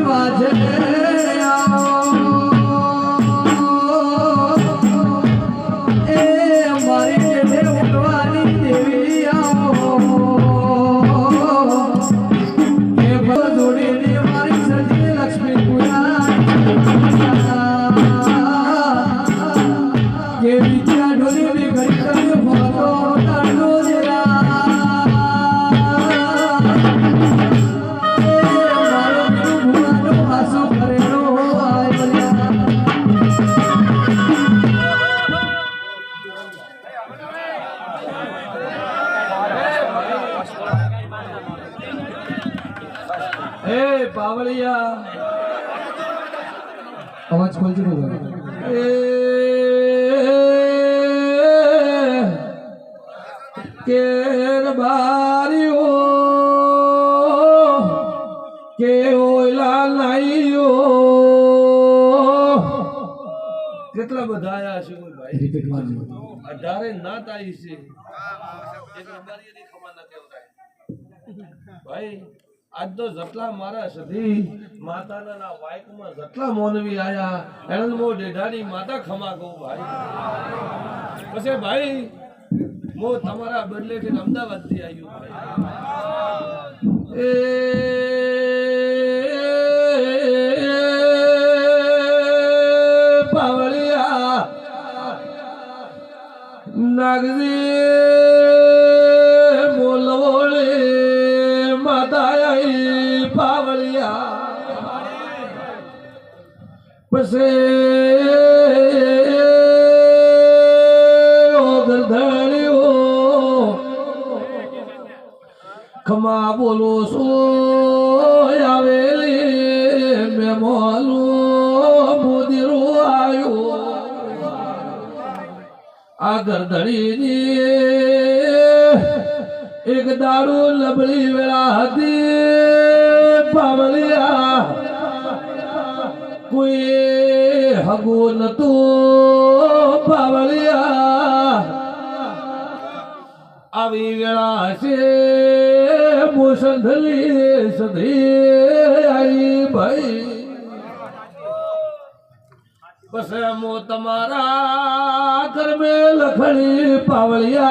વાજે એ બાવળિયા. અવાજ ખોલજો એ કેર બારીઓ કેવ કેટલા બધા આયા છે ભાઈ? રિપીટમાં અઢારે નાત આવી છે. ભાઈ, આજ તો જેટલા મારા સધી માતાના ના વાયકમાં જેટલા મોનવી આયા એને મો ડેઢાની માતા ખમા ગો ભાઈ. પછી ભાઈ, મો તમારા બદલે અમદાવાદથી આવ્યું ભાઈ. એ નાગજી બોલવોળે માતા પાવળિયા પછી ખમા બોલો સો આવેલી મેં મોલું આ ગરધણીની એક દારૂ લબડી વેળા હતી. પાવલિયા, કોઈ હગુ નતું. પાવલિયા, આવી વેળા છે. મોસંધલી સધી આઈ ભાઈ. बस मो तमारा घर में लखड़ी पावलिया